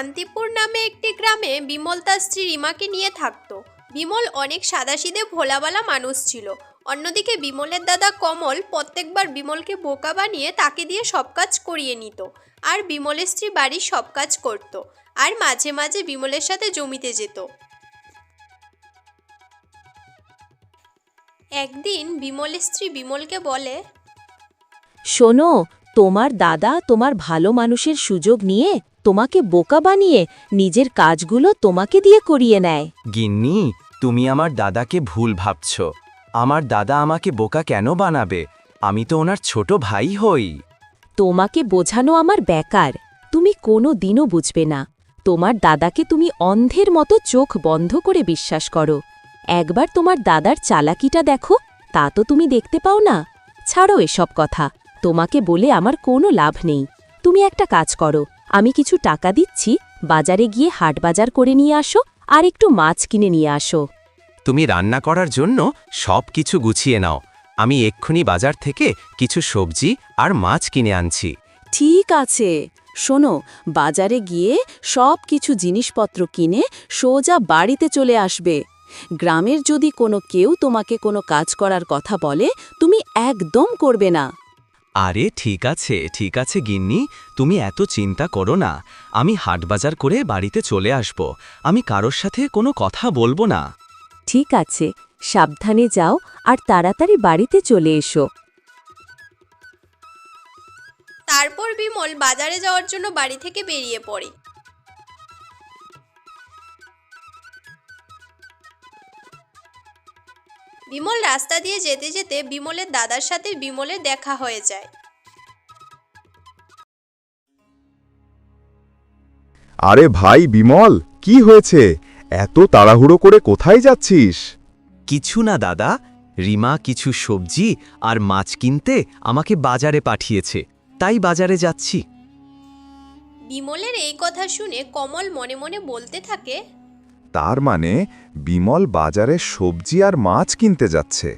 শান্তিপুর নামে একটি গ্রামে বিমল তার স্ত্রী রিমাকে নিয়ে থাকতো। বিমল অনেক সাদাসিধে, ভোলাবালা মানুষ ছিল। অন্যদিকে বিমলের দাদা কমল প্রত্যেকবার বিমলকে বোকা বানিয়ে তাকে দিয়ে সব কাজ করিয়ে নিত। আর বিমলের স্ত্রী বাড়ির সব কাজ করত। আর মাঝে মাঝে বিমলের সাথে জমিতে যেত। একদিন বিমলের স্ত্রী বিমলকে বলে, শোনো, তোমার দাদা তোমার ভালো মানুষের সুযোগ নিয়ে তোমাকে বোকা বানিয়ে নিজের কাজগুলো তোমাকে দিয়ে করিয়ে নেয়। গিন্নি তুমি আমার দাদাকে ভুল ভাবছ। আমার দাদা আমাকে বোকা কেন বানাবে? আমি তো ওনার ছোট ভাই হই। তোমাকে বোঝানো আমার বেকার। তুমি কোনো দিনও বুঝবে না। তোমার দাদাকে তুমি অন্ধের মতো চোখ বন্ধ করে বিশ্বাস করো। একবার তোমার দাদার চালাকিটা দেখো তা তো তুমি দেখতে পাও না। ছাড়ো এসব কথা। তোমাকে বলে আমার কোনো লাভ নেই। তুমি একটা কাজ করো। আমি কিছু টাকা দিচ্ছি বাজারে গিয়ে হাট বাজার করে নিয়ে আসো আর একটু মাছ কিনে নিয়ে আসো। তুমি রান্না করার জন্য সব কিছু গুছিয়ে নাও। আমি এক্ষুনি বাজার থেকে কিছু সবজি আর মাছ কিনে আনছি। ঠিক আছে। শোনো বাজারে গিয়ে সব কিছু জিনিসপত্র কিনে সোজা বাড়িতে চলে আসবে। গ্রামের যদি কোনো কেউ তোমাকে কোনো কাজ করার কথা বলে তুমি একদম করবে না। আরে ঠিক আছে ঠিক আছে গিন্নি তুমি এত চিন্তা করো না। আমি হাটবাজার করে বাড়িতে চলে আসব। আমি কারোর সাথে কোনো কথা বলব না। ঠিক আছে সাবধানে যাও আর তাড়াতাড়ি বাড়িতে চলে এসো। তারপর বিমল বাজারে যাওয়ার জন্য বাড়ি থেকে বেরিয়ে পড়ে। বিমল রাস্তা দিয়ে যেতে যেতে বিমলের দাদার সাথে বিমলের দেখা হয়ে যায়। আরে ভাই বিমল কি হয়েছে? এত তাড়াহুড়ো করে কোথায় যাচ্ছিস? কিছু না দাদা রিমা কিছু সবজি আর মাছ কিনতে আমাকে বাজারে পাঠিয়েছে তাই বাজারে যাচ্ছি। বিমলের এই কথা শুনে কমল মনে মনে বলতে থাকে তার মানে বিমল বাজারে সবজি আর মাছ কিনতে যাচ্ছে।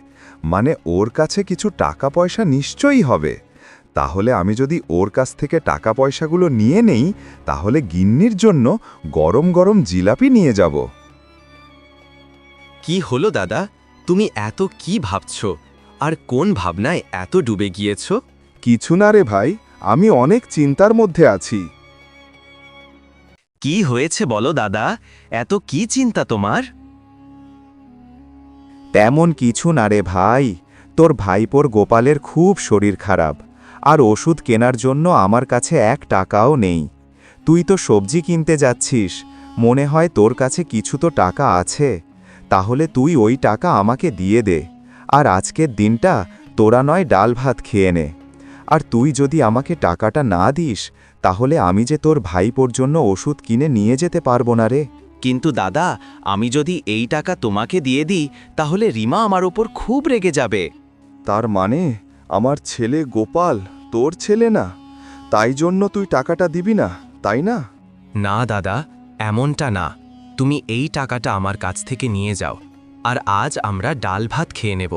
মানে ওর কাছে কিছু টাকা পয়সা নিশ্চয়ই হবে। তাহলে আমি যদি ওর কাছ থেকে টাকা পয়সাগুলো নিয়ে নেই তাহলে গিন্নির জন্য গরম গরম জিলাপি নিয়ে যাব। কি হলো দাদা? তুমি এত কি ভাবছ? আর কোন ভাবনায় এত ডুবে গিয়েছ? কিছু না রে ভাই আমি অনেক চিন্তার মধ্যে আছি। কি হয়েছে বলো, দাদা? এত কি চিন্তা তোমার? তেমন কিছু না রে ভাই। তোর ভাইপোর গোপালের খুব শরীর খারাপ। আর ওষুধ কেনার জন্য আমার কাছে এক টাকাও নেই। তুই তো সবজি কিনতে যাচ্ছিস। মনে হয় তোর কাছে কিছু তো টাকা আছে। তাহলে তুই ওই টাকা আমাকে দিয়ে দে। আর আজকের দিনটা তোরা নয় ডাল ভাত খেয়ে নে। আর তুই যদি আমাকে টাকাটা না দিস তাহলে আমি যে তোর ভাইপোর জন্য ওষুধ কিনে নিয়ে যেতে পারব না রে। কিন্তু দাদা আমি যদি এই টাকা তোমাকে দিয়ে দিই তাহলে রিমা আমার ওপর খুব রেগে যাবে। তার মানে আমার ছেলে গোপাল তোর ছেলে না? তাই জন্য তুই টাকাটা দিবি না তাই না? না দাদা এমনটা না। তুমি এই টাকাটা আমার কাছ থেকে নিয়ে যাও। আর আজ আমরা ডাল ভাত খেয়ে নেব।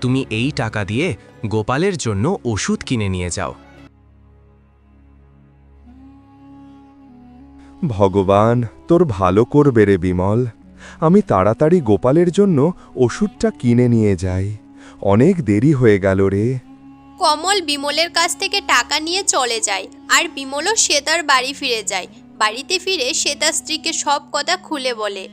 তুমি এই টাকা দিয়ে গোপালের জন্য ওষুধ কিনে নিয়ে যাও। ভগবান, তোর ভালো করবে রে বিমল। আমি তাড়াতাড়ি গোপালের জন্য ওষুধটা কিনে নিয়ে যাই। অনেক দেরি হয়ে গেল রে। কমল বিমলের কাছ থেকে টাকা নিয়ে চলে যায়, আর বিমলও সে তার বাড়ি ফিরে যায়। বাড়িতে ফিরে সে তার স্ত্রীকে সব কথা খুলে বলে।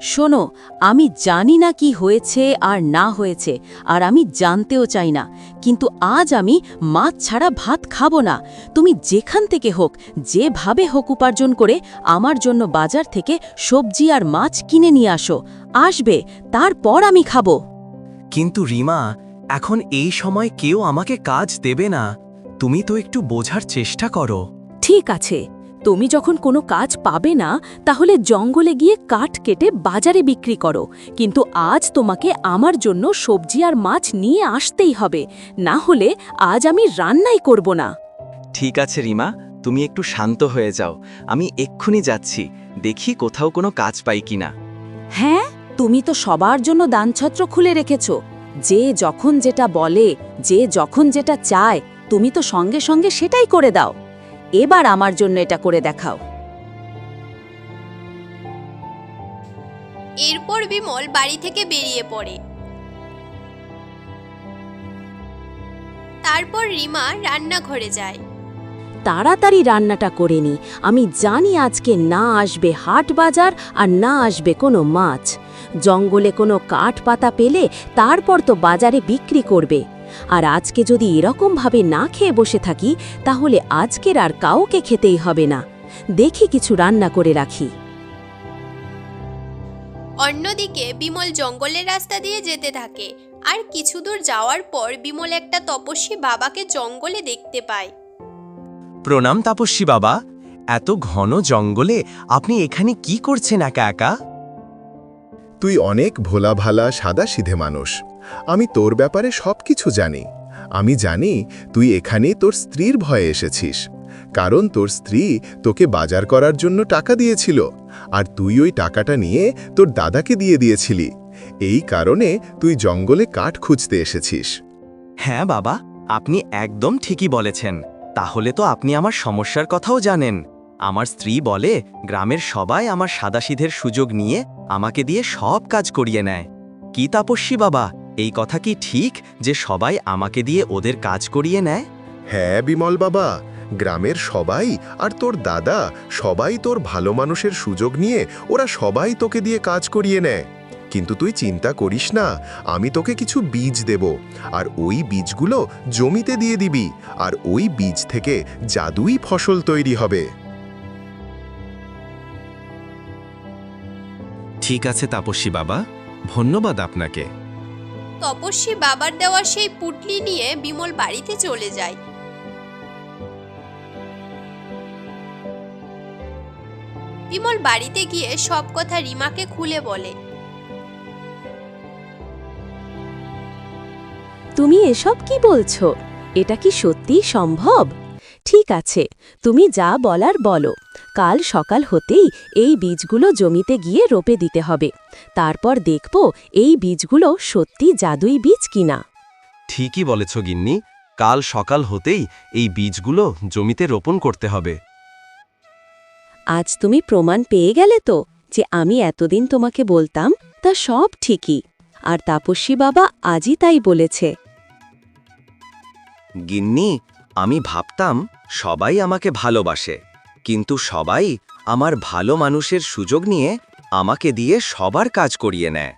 শোনো আমি জানি না কি হয়েছে আর না হয়েছে আর আমি জানতেও চাই না। কিন্তু আজ আমি মাছ ছাড়া ভাত খাব না। তুমি যেখান থেকে হোক যেভাবে হোক উপার্জন করে আমার জন্য বাজার থেকে সবজি আর মাছ কিনে নিয়ে আসো। আসবে তারপর আমি খাব। কিন্তু রিমা এখন এই সময় কেউ আমাকে কাজ দেবে না। তুমি তো একটু বোঝার চেষ্টা করো। ঠিক আছে। তুমি যখন কোনো কাজ পাবে না তাহলে জঙ্গলে গিয়ে কাঠ কেটে বাজারে বিক্রি করো। কিন্তু আজ তোমাকে আমার জন্য সবজি আর মাছ নিয়ে আসতেই হবে। না হলে আজ আমি রান্নাই করব না। ঠিক আছে রিমা তুমি একটু শান্ত হয়ে যাও। আমি এক্ষুনি যাচ্ছি। দেখি কোথাও কোনো কাজ পাই কিনা। হ্যাঁ তুমি তো সবার জন্য দানছত্র খুলে রেখেছ। যে যখন যেটা বলে যে যখন যেটা চায় তুমি তো সঙ্গে সঙ্গে সেটাই করে দাও। এবার আমার জন্য এটা করে দেখাও। এরপর বিমল বাড়ি থেকে বেরিয়ে পড়ে। তারপর রিমা রান্নাঘরে যায়। তাড়াতাড়ি রান্নাটা করে নি। আমি জানি আজকে না আসবে হাট বাজার আর না আসবে কোনো মাছ। জঙ্গলে কোনো কাঠ পাতা পেলে তারপর তো বাজারে বিক্রি করবে। আর আজকে যদি এরকমভাবে না খেয়ে বসে থাকি তাহলে আজকের আর কাউকে খেতেই হবে না। দেখি কিছু রান্না করে রাখি। অন্যদিকে বিমল জঙ্গলের রাস্তা দিয়ে যেতে থাকে। আর কিছু দূর যাওয়ার পর বিমল একটা তপস্বী বাবাকে জঙ্গলে দেখতে পায়। প্রণাম তাপস্বী বাবা এত ঘন জঙ্গলে আপনি এখানে কি করছেন একা একা? তুই অনেক ভোলা ভালা সাদা সিধে মানুষ। আমি তোর ব্যাপারে সব কিছু জানি। আমি জানি তুই এখানে তোর স্ত্রীর ভয়ে এসেছিস। কারণ তোর স্ত্রী তোকে বাজার করার জন্য টাকা দিয়েছিল, আর তুই ওই টাকাটা নিয়ে তোর দাদাকে দিয়ে দিয়েছিলি। এই কারণে তুই জঙ্গলে কাঠ খুঁজতে এসেছিস। হ্যাঁ বাবা, আপনি একদম ঠিকই বলেছেন। তাহলে তো আপনি আমার সমস্যার কথাও জানেন। আমার স্ত্রী বলে, গ্রামের সবাই আমার সাদাসিধের সুযোগ নিয়ে আমাকে দিয়ে সব কাজ করিয়ে নেয়। কি তাপস্বী বাবা! এই কথা কি ঠিক যে সবাই আমাকে দিয়ে ওদের কাজ করিয়ে নেয়? হ্যাঁ বিমল বাবা গ্রামের সবাই আর তোর দাদা সবাই তোর ভালো মানুষের সুযোগ নিয়ে ওরা সবাই তোকে দিয়ে কাজ করিয়ে নেয়। কিন্তু তুই চিন্তা করিস না আমি তোকে কিছু বীজ দেব আর ওই বীজগুলো জমিতে দিয়ে দিবি আর ওই বীজ থেকে জাদুই ফসল তৈরি হবে। ঠিক আছে তাপস্বী বাবা ধন্যবাদ আপনাকে। তপস্বী বাবার দেওয়া সেই পুটলি নিয়ে বিমল বাড়িতে চলে যায়। বিমল বাড়িতে গিয়ে সব কথা রিমাকে খুলে বলে। তুমি এসব কি বলছো? এটা কি সত্যি সম্ভব? ঠিক আছে তুমি যা বলার বলো। কাল সকাল হতেই এই বীজগুলো জমিতে গিয়ে রোপে দিতে হবে। তারপর দেখব এই বীজগুলো সত্যি জাদুই বীজ কিনা। ঠিকই বলেছ গিন্নি কাল সকাল হতেই এই বীজগুলো জমিতে রোপণ করতে হবে। আজ তুমি প্রমাণ পেয়ে গেলে তো যে আমি এতদিন তোমাকে বলতাম তা সব ঠিকই। আর তাপস্বী বাবা আজই তাই বলেছে। গিন্নি আমি ভাবতাম সবাই আমাকে ভালোবাসে কিন্তু সবাই আমার ভালো মানুষের সুযোগ নিয়ে আমাকে দিয়ে সবার কাজ করিয়ে নেয়।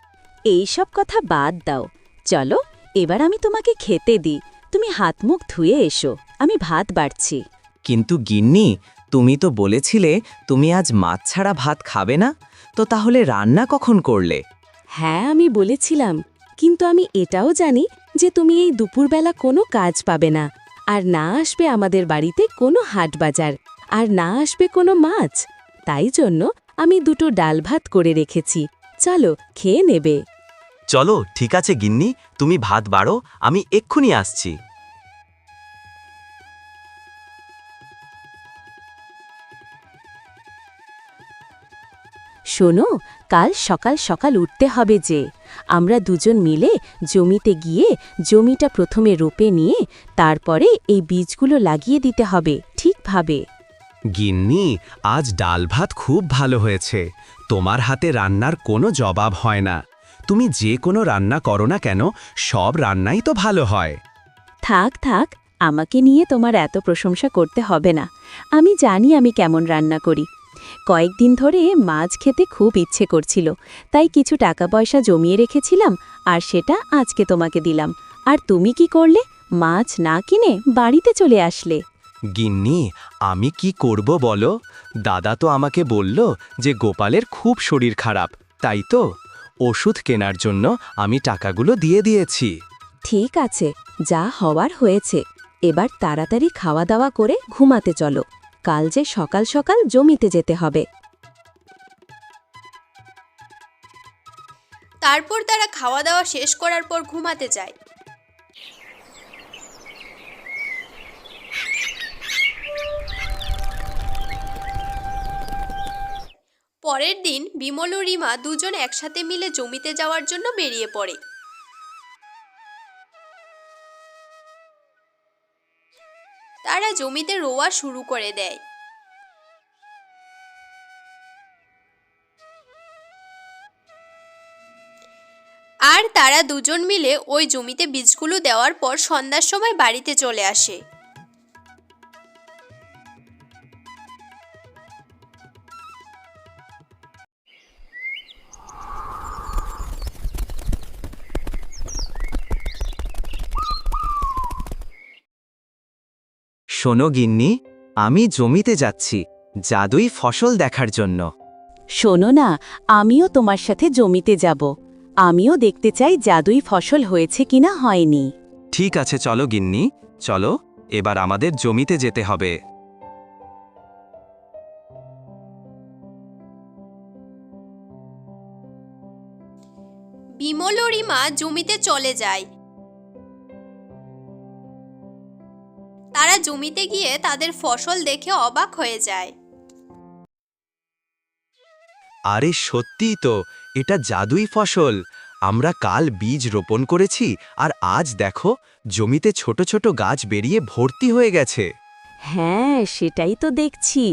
এই সব কথা বাদ দাও। চলো এবার আমি তোমাকে খেতে দিই। তুমি হাত মুখ ধুয়ে এসো। আমি ভাত বাড়ছি। কিন্তু গিন্নি তুমি তো বলেছিলে তুমি আজ মাছ ছাড়া ভাত খাবে না তো তাহলে রান্না কখন করলে? হ্যাঁ আমি বলেছিলাম। কিন্তু আমি এটাও জানি যে তুমি এই দুপুরবেলা কোনো কাজ পাবে না। আর না আসবে আমাদের বাড়িতে কোনো হাট বাজার, আর না আসবে কোনো মাছ। তাই জন্য আমি দুটো ডাল ভাত করে রেখেছি। চলো, খেয়ে নেবে। চলো, ঠিক আছে গিন্নি, তুমি ভাত বাড়ো, আমি এক্ষুনি আসছি। শোনো কাল সকাল সকাল উঠতে হবে যে। আমরা দুজন মিলে জমিতে গিয়ে জমিটা প্রথমে রোপে নিয়ে তারপরে এই বীজগুলো লাগিয়ে দিতে হবে ঠিকভাবে। গিন্নি আজ ডাল ভাত খুব ভালো হয়েছে। তোমার হাতে রান্নার কোনো জবাব হয় না। তুমি যে কোনো রান্না করো না কেন সব রান্নাই তো ভালো হয়। থাক থাক আমাকে নিয়ে তোমার এত প্রশংসা করতে হবে না। আমি জানি আমি কেমন রান্না করি। কয়েকদিন ধরে মাছ খেতে খুব ইচ্ছে করছিল তাই কিছু টাকা পয়সা জমিয়ে রেখেছিলাম আর সেটা আজকে তোমাকে দিলাম। আর তুমি কি করলে? মাছ না কিনে বাড়িতে চলে আসলে। গিন্নি আমি কি করব বলো? দাদা তো আমাকে বলল যে গোপালের খুব শরীর খারাপ তাই তো? ওষুধ কেনার জন্য আমি টাকাগুলো দিয়ে দিয়েছি। ঠিক আছে যা হওয়ার হয়েছে। এবার তাড়াতাড়ি খাওয়া দাওয়া করে ঘুমাতে চলো। কাল যে সকাল সকাল জমিতে যেতে হবে। তারপর তারা খাওয়া দাওয়া শেষ করার পর ঘুমাতে যায়। পরের দিন বিমল ও রিমা দুজন একসাথে মিলে জমিতে যাওয়ার জন্য বেরিয়ে পড়ে। জমিতে রোয়া শুরু করে দেয়। আর তারা দুজন মিলে ওই জমিতে বীজগুলো দেওয়ার পর সন্ধ্যার সময় বাড়িতে চলে আসে। শোনো গিন্নি আমি জমিতে যাচ্ছি জাদুই ফসল দেখার জন্য। শোনো না আমিও তোমার সাথে জমিতে যাব। আমিও দেখতে চাই জাদুই ফসল হয়েছে কিনা হয়নি। ঠিক আছে চলো গিন্নি চলো এবার আমাদের জমিতে যেতে হবে। বিমল ও রিমা জমিতে চলে যায়। তারা জমিতে গিয়ে তাদের ফসল দেখে অবাক হয়ে যায়। আরে সত্যিই তো এটা জাদুই ফসল। আমরা কাল বীজ রোপণ করেছি আর আজ দেখো জমিতে ছোট ছোট গাছ বেরিয়ে ভর্তি হয়ে গেছে। হ্যাঁ সেটাই তো দেখছি।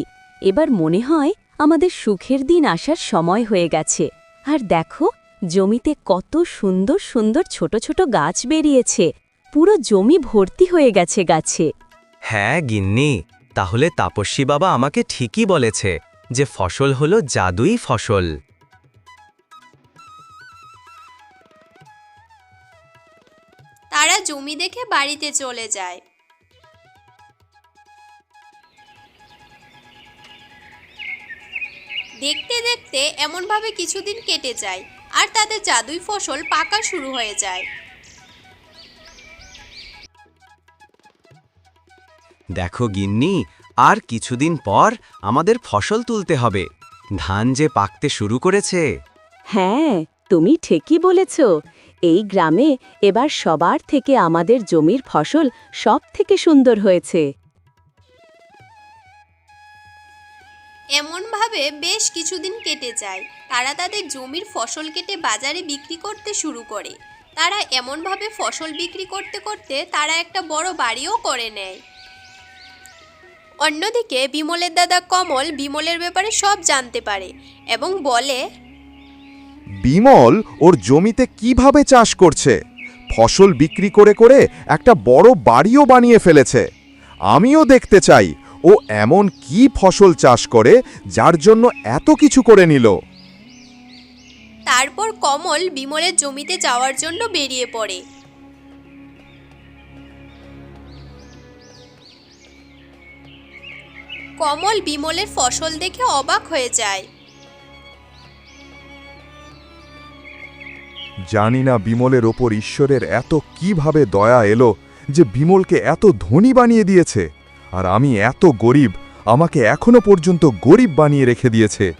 এবার মনে হয় আমাদের সুখের দিন আসার সময় হয়ে গেছে। আর দেখো জমিতে কত সুন্দর সুন্দর ছোট ছোট গাছ বেরিয়েছে। পুরো জমি ভর্তি হয়ে গেছে গাছে। হ্যাঁ গিন্নি। তাহলে তাপস্বী বাবা আমাকে ঠিকই বলেছে যে ফসল হলো জাদুই ফসল। তারা জমি দেখে বাড়িতে চলে যায়। দেখতে দেখতে এমনভাবে কিছুদিন কেটে যায় আর তাদের জাদুই ফসল পাকা শুরু হয়ে যায়। দেখো গিন্নি আর কিছুদিন পর আমাদের ফসল তুলতে হবে। ধান যে পাকতে শুরু করেছে। হ্যাঁ তুমি ঠিকই বলেছ। এই গ্রামে এবার সবার থেকে আমাদের জমির ফসল সব থেকে সুন্দর হয়েছে। এমনভাবে বেশ কিছুদিন কেটে যায়। তারা তাদের জমির ফসল কেটে বাজারে বিক্রি করতে শুরু করে। তারা এমনভাবে ফসল বিক্রি করতে করতে তারা একটা বড় বাড়িও করে নেয়। অন্যদিকে বিমলের দাদা কমল বিমলের ব্যাপারে সব জানতে পারে এবং বলে বিমল ওর জমিতে কীভাবে চাষ করছে? ফসল বিক্রি করে করে একটা বড় বাড়িও বানিয়ে ফেলেছে। আমিও দেখতে চাই ও এমন কি ফসল চাষ করে যার জন্য এত কিছু করে নিল? তারপর কমল বিমলের জমিতে যাওয়ার জন্য বেরিয়ে পড়ে। কমল বিমলের ফসল দেখে অবাক হয়ে যায়। জানি না বিমলের ওপর ঈশ্বরের এত কীভাবে দয়া এলো যে বিমলকে এত ধনী বানিয়ে দিয়েছে, আর আমি এত গরিব, আমাকে এখনও পর্যন্ত গরিব বানিয়ে রেখে দিয়েছে।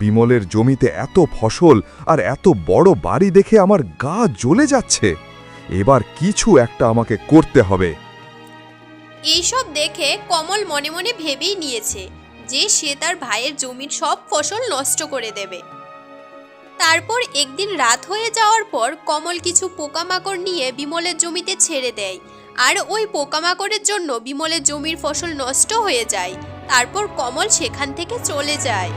বিমলের জমিতে এত ফসল আর এত বড় বাড়ি দেখে আমার গা জ্বলে যাচ্ছে। এবার কিছু একটা আমাকে করতে হবে। এইসব দেখে কমল মনে মনে ভেবেই নিয়েছে যে সে তার ভাইয়ের জমির সব ফসল নষ্ট করে দেবে। তারপর একদিন রাত হয়ে যাওয়ার পর কমল কিছু পোকামাকড় নিয়ে বিমলের জমিতে ছেড়ে দেয় আর ওই পোকামাকড়ের জন্য বিমলের জমির ফসল নষ্ট হয়ে যায়। তারপর কমল সেখান থেকে চলে যায়।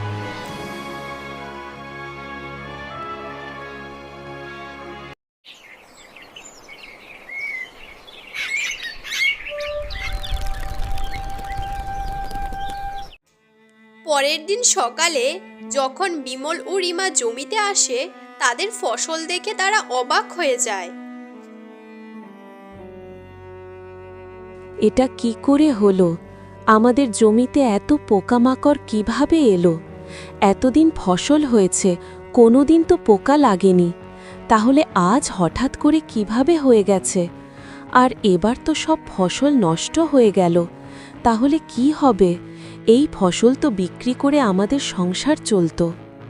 পরের দিন সকালে যখন বিমল ও রিমা জমিতে আসে, তাদের ফসল দেখে তারা অবাক হয়ে যায়। এটা কি করে হলো? আমাদের জমিতে এত পোকামাকড় কীভাবে এলো? এতদিন ফসল হয়েছে, কোনোদিন তো পোকা লাগেনি। তাহলে আজ হঠাৎ করে কীভাবে হয়ে গেছে? আর এবার তো সব ফসল নষ্ট হয়ে গেল। তাহলে কি হবে? এই ফসল তো বিক্রি করে আমাদের সংসার চলতো।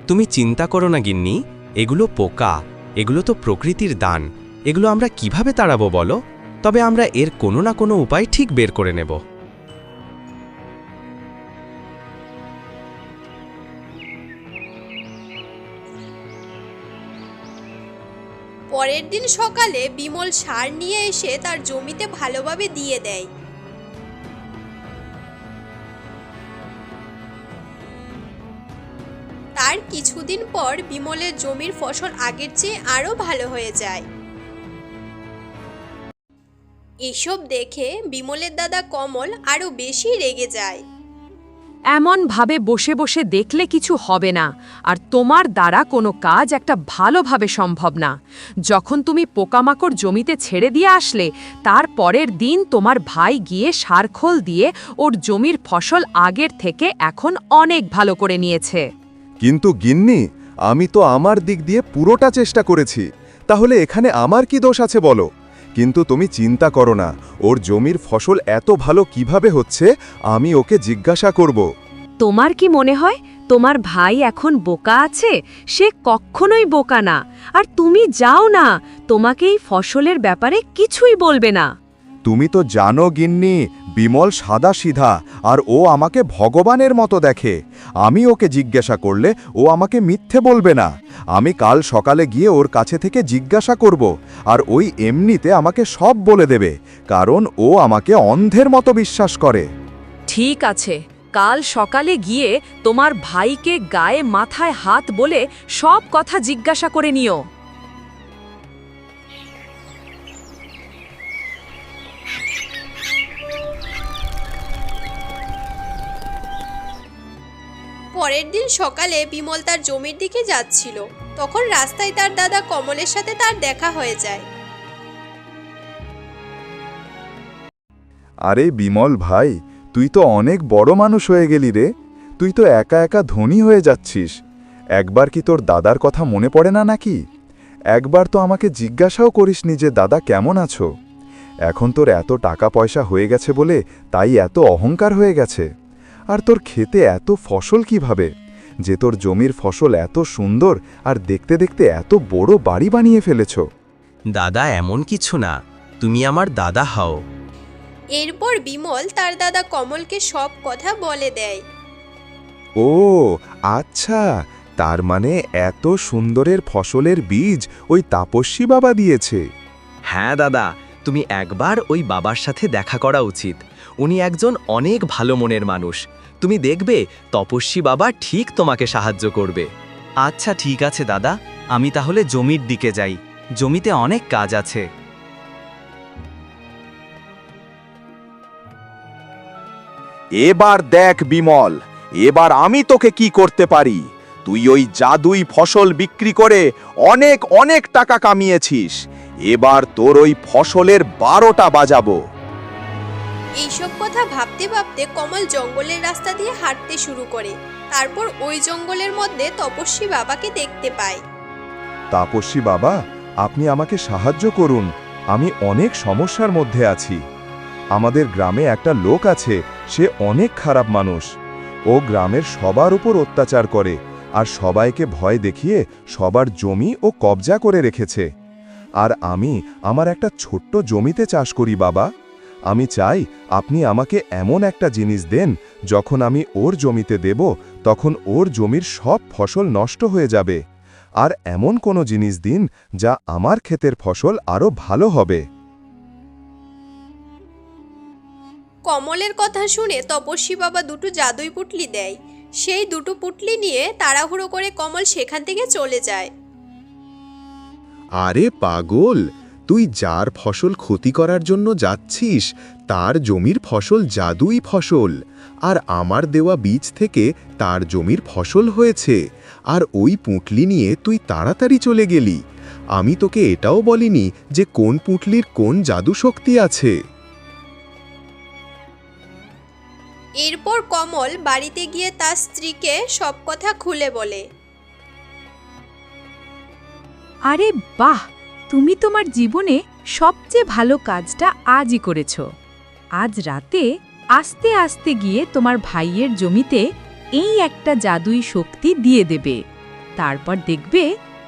তুমি চিন্তা করো না গিন্নি। এগুলো পোকা এগুলো তো প্রকৃতির দান। এগুলো আমরা কীভাবে তাড়াবো বলো? তবে আমরা এর কোনো না কোনো উপায় ঠিক বের করে নেব। পরের দিন সকালে বিমল সার নিয়ে এসে তার জমিতে ভালোভাবে দিয়ে দেয়। তার কিছুদিন পর বিমলের জমির ফসল আগের চেয়ে আরও ভালো হয়ে যায়। এসব দেখে বিমলের দাদা কমল আরও বেশি রেগে যায়। এমনভাবে বসে বসে দেখলে কিছু হবে না, আর তোমার দ্বারা কোনো কাজ একটা ভালোভাবে সম্ভব না। যখন তুমি পোকামাকড় জমিতে ছেড়ে দিয়ে আসলে, তার পরের দিন তোমার ভাই গিয়ে সারখোল দিয়ে ওর জমির ফসল আগের থেকে এখন অনেক ভালো করে নিয়েছে। কিন্তু গিন্নি, আমি তো আমার দিক দিয়ে পুরোটা চেষ্টা করেছি। তাহলে এখানে আমার কি দোষ আছে বলো? কিন্তু তুমি চিন্তা করো না, ওর জমির ফসল এত ভালো কীভাবে হচ্ছে, আমি ওকে জিজ্ঞাসা করব। তোমার কি মনে হয়, তোমার ভাই এখন বোকা আছে? সে কখনোই বোকা না। আর তুমি যাও না, তোমাকে এই ফসলের ব্যাপারে কিছুই বলবে না। তুমি তো জানো গিন্নি, বিমল সাদা সিধা আর ও আমাকে ভগবানের মতো দেখে। আমি ওকে জিজ্ঞাসা করলে ও আমাকে মিথ্যে বলবে না। আমি কাল সকালে গিয়ে ওর কাছে থেকে জিজ্ঞাসা করব, আর ওই এমনিতে আমাকে সব বলে দেবে, কারণ ও আমাকে অন্ধের মতো বিশ্বাস করে। ঠিক আছে, কাল সকালে গিয়ে তোমার ভাইকে গায়ে মাথায় হাত বলে সব কথা জিজ্ঞাসা করে নিও। পরের দিন সকালে বিমল তার জমির দিকে যাচ্ছিল। তখন রাস্তায় তার দাদা কমলের সাথে তার দেখা হয়ে যায়। আরে বিমল ভাই, তুই তো অনেক বড় মানুষ হয়ে গেলি রে। তুই তো একা একা ধনী হয়ে যাচ্ছিস। একবার কি তোর দাদার কথা মনে পড়ে না নাকি? একবার তো আমাকে জিজ্ঞাসাও করিসনি যে দাদা কেমন আছো। এখন তোর এত টাকা পয়সা হয়ে গেছে বলে তাই এত অহংকার হয়ে গেছে। আর তোর খেতে এত ফসল কীভাবে? যে তোর জমির ফসল এত সুন্দর আর দেখতে দেখতে এত বড় বাড়ি বানিয়ে ফেলেছ। দাদা এমন কিছু না। তুমি আমার দাদা হও। এরপর বিমল তার দাদা কমলকে সব কথা বলে দেয়। ও আচ্ছা। তার মানে এত সুন্দরের ফসলের বীজ ওই তাপস্বী বাবা দিয়েছে। হ্যাঁ দাদা তুমি একবার ওই বাবার সাথে দেখা করা উচিত। উনি একজন অনেক ভালো মনের মানুষ। তুমি দেখবে, তপস্বী বাবা ঠিক তোমাকে সাহায্য করবে। আচ্ছা ঠিক আছে দাদা, আমি তাহলে জমির দিকে যাই। জমিতে অনেক কাজ আছে। এবার দেখ বিমল, এবার আমি তোকে কি করতে পারি? তুই ওই জাদুই ফসল বিক্রি করে অনেক অনেক টাকা কামিয়েছিস। এবার তোর ওই ফসলের বারোটা বাজাবো। এইসব কথা ভাবতে ভাবতে কমল জঙ্গলের রাস্তা দিয়ে হাঁটতে শুরু করে। তারপর ওই জঙ্গলের মধ্যে তপস্বী বাবাকে দেখতে পায়। তাপস্বী বাবা, আপনি আমাকে সাহায্য করুন। আমি অনেক সমস্যার মধ্যে আছি। আমাদের গ্রামে একটা লোক আছে, সে অনেক খারাপ মানুষ। ও গ্রামের সবার উপর অত্যাচার করে আর সবাইকে ভয় দেখিয়ে সবার জমি ও কবজা করে রেখেছে। আর আমি আমার একটা ছোট্ট জমিতে চাষ করি বাবা। আমি চাই আপনি আমাকে এমন একটা জিনিস দেন যখন আমি ওর জমিতে দেব তখন ওর জমির সব ফসল নষ্ট হয়ে যাবে। আর এমন কোনো জিনিস দিন যা আমার ক্ষেতের ফসল আরও ভালো হবে। কমলের কথা শুনে তপস্বী বাবা দুটো জাদুই পুটলি দেয়। সেই দুটো পুটলি নিয়ে তাড়াহুড়ো করে কমল সেখান থেকে চলে যায়। আরে পাগল! তুই যার ফসল ক্ষতি করার জন্য যাচ্ছিস তার জমির ফসল জাদুই ফসল। আর আমার দেওয়া বীজ থেকে তার জমির ফসল হয়েছে। আর ওই পুঁটলি নিয়ে তুই তাড়াতাড়ি চলে গেলি। আমি তোকে এটাও বলিনি যে কোন পুঁটলির কোন জাদু শক্তি আছে। এরপর কমল বাড়িতে গিয়ে তার স্ত্রীকে সব কথা খুলে বলে। আরে বাহ! তুমি তোমার জীবনে সবচেয়ে ভালো কাজটা আজই করেছ। আজ রাতে আস্তে আস্তে গিয়ে তোমার ভাইয়ের জমিতে এই একটা জাদুই শক্তি দিয়ে দেবে। তারপর দেখবে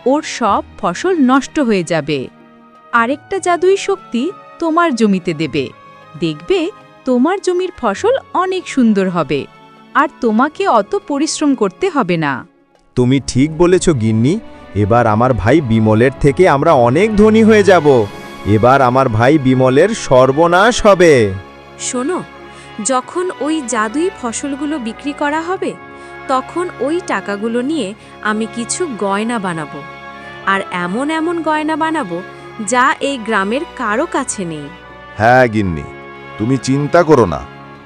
ওর সব ফসল নষ্ট হয়ে যাবে। আরেকটা জাদুই শক্তি তোমার জমিতে দেবে। দেখবে তোমার জমির ফসল অনেক সুন্দর হবে, আর তোমাকে অত পরিশ্রম করতে হবে না। তুমি ঠিক বলেছ গিন্নি এবার আমার ভাই বিমলের থেকে আমরা অনেক ধনী হয়ে যাব। এবার আমার ভাই বিমলের সর্বনাশ হবে। শোনো যখন ওই জাদুই ফসলগুলো বিক্রি করা হবে তখন ওই টাকাগুলো নিয়ে আমি কিছু গয়না বানাবো। আর এমন এমন গয়না বানাবো যা এই গ্রামের কারও কাছে নেই। হ্যাঁ গিন্নি তুমি চিন্তা করো না।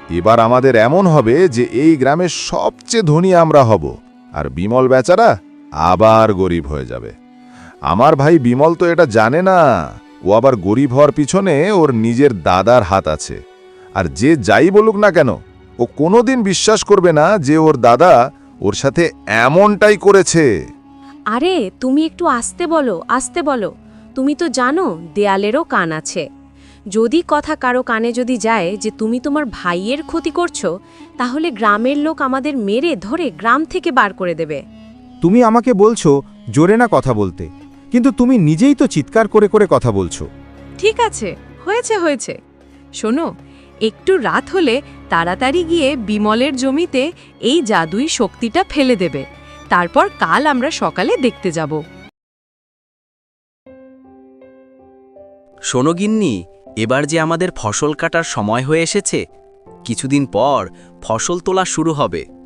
এবার আমাদের এমন হবে যে এই গ্রামের সবচেয়ে ধনী আমরা হব। আর বিমল বেচারা আবার গরিব হয়ে যাবে। আমার ভাই বিমল তো এটা জানে না। ও আবার গরিব হওয়ার পিছনে ওর নিজের দাদার হাত আছে। আর যে যাই বলুক না কেন, ও কোনোদিন বিশ্বাস করবে না যে ওর দাদা ওর সাথে এমনটাই করেছে। আরে, তুমি একটু আসতে বলো আসতে বলো। তুমি তো জানো, দেয়ালেরও কান আছে। যদি কথা কারও কানে যদি যায় যে তুমি তোমার ভাইয়ের ক্ষতি করছ, তাহলে গ্রামের লোক আমাদের মেরে ধরে গ্রাম থেকে বার করে দেবে। তুমি আমাকে বলছো জোরে না কথা বলতে কিন্তু তুমি নিজেই তো চিৎকার করে করে কথা বলছো। ঠিক আছে হয়েছে হয়েছে। শোনো একটু রাত হলে তাড়াতাড়ি গিয়ে বিমলের জমিতে এই জাদুই শক্তিটা ফেলে দেবে। তারপর কাল আমরা সকালে দেখতে যাব। শোনো গিন্নি এবার যে আমাদের ফসল কাটার সময় হয়ে এসেছে কিছুদিন পর ফসল তোলা শুরু হবে।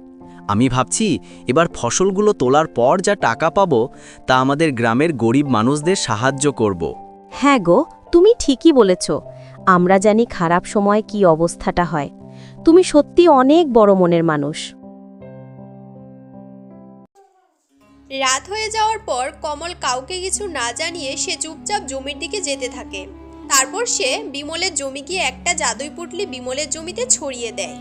আমি ভাবছি এবার ফসলগুলো তোলার পর যা টাকা পাবো তা আমাদের গ্রামের গরিব মানুষদের সাহায্য করব। হ্যাঁ গো তুমি ঠিকই বলেছ। আমরা জানি খারাপ সময় কি অবস্থাটা হয়। তুমি সত্যি অনেক বড় মনের মানুষ। রাত হয়ে যাওয়ার পর কমল কাউকে কিছু না জানিয়ে সে চুপচাপ জমির দিকে যেতে থাকে। তারপর সে বিমলের জমি গিয়ে একটা জাদুই পুটলি বিমলের জমিতে ছড়িয়ে দেয়।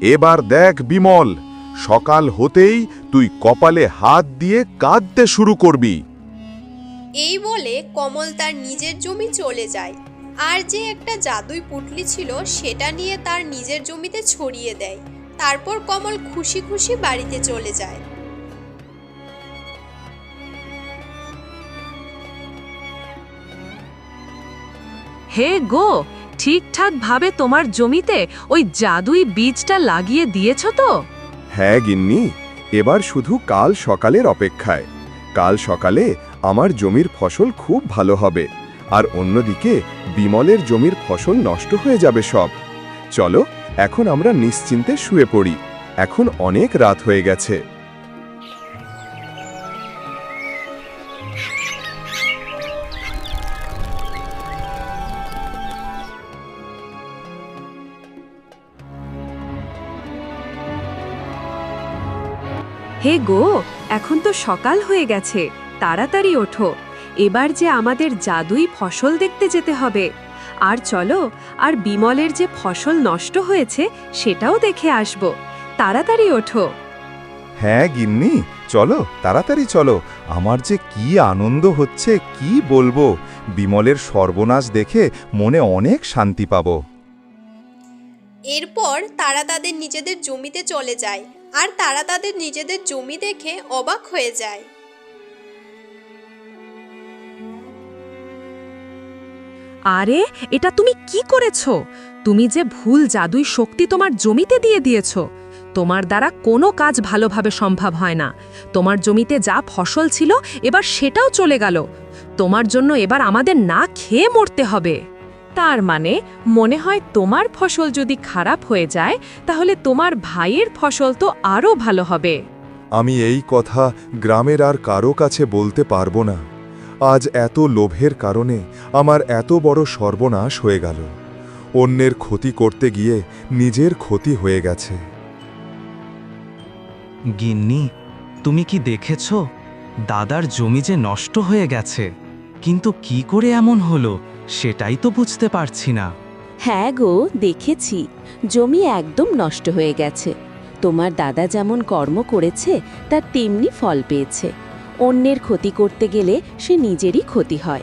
এবার দেখ বিমল সকাল হতেই তুই কপালে হাত দিয়ে কাঁদতে শুরু করবি। এই বলে কমল তার নিজের জমি চলে যায়। আর যে একটা জাদুই পুটলি ছিল সেটা নিয়ে তার নিজের জমিতে ছড়িয়ে দেয়। তারপর কমল খুশি খুশি বাড়িতে চলে যায়। হে গো ঠিকঠাক ভাবে তোমার জমিতে ওই জাদুই বীজটা লাগিয়ে দিয়েছ তো? হ্যাঁ গিন্নি, এবার শুধু কাল সকালের অপেক্ষায়। কাল সকালে আমার জমির ফসল খুব ভালো হবে, আর অন্যদিকে বিমলের জমির ফসল নষ্ট হয়ে যাবে সব। চলো, এখন আমরা নিশ্চিন্তে শুয়ে পড়ি। এখন অনেক রাত হয়ে গেছে। হে গো এখন তো সকাল হয়ে গেছে তাড়াতাড়ি ওঠো। এবার যে আমাদের জাদুই ফসল দেখতে যেতে হবে। আর চলো আর বিমলের যে ফসল নষ্ট হয়েছে সেটাও দেখে আসব। তাড়াতাড়ি ওঠো। হ্যাঁ গিন্নি চলো তাড়াতাড়ি চলো। আমার যে কি আনন্দ হচ্ছে কি বলব? বিমলের সর্বনাশ দেখে মনে অনেক শান্তি পাবো। এরপর তারা তাদের নিজেদের জমিতে চলে যায়। আর তারা তাদের নিজেদের জমি দেখে অবাক হয়ে যায়। আরে, এটা তুমি কি করেছ? তুমি যে ভুল জাদুই শক্তি তোমার জমিতে দিয়ে দিয়েছ। তোমার দ্বারা কোনো কাজ ভালোভাবে সম্ভব হয় না। তোমার জমিতে যা ফসল ছিল, এবার সেটাও চলে গেল। তোমার জন্য এবার আমাদের না খেয়ে মরতে হবে। তার মানে মনে হয় তোমার ফসল যদি খারাপ হয়ে যায় তাহলে তোমার ভাইয়ের ফসল তো আরও ভালো হবে। আমি এই কথা গ্রামের আর কারও কাছে বলতে পারব না। আজ এত লোভের কারণে আমার এত বড় সর্বনাশ হয়ে গেল। অন্যের ক্ষতি করতে গিয়ে নিজের ক্ষতি হয়ে গেছে। গিন্নি তুমি কি দেখেছ? দাদার জমি যে নষ্ট হয়ে গেছে কিন্তু কি করে এমন হলো? সেটাই তো বুঝতে পারছি না। হ্যাঁ গো, দেখেছি। জমি একদম নষ্ট হয়ে গেছে। তোমার দাদা যেমন কর্ম করেছে, তার তেমনি ফল পেয়েছে। অন্যের ক্ষতি করতে গেলে সে নিজেরই ক্ষতি হয়।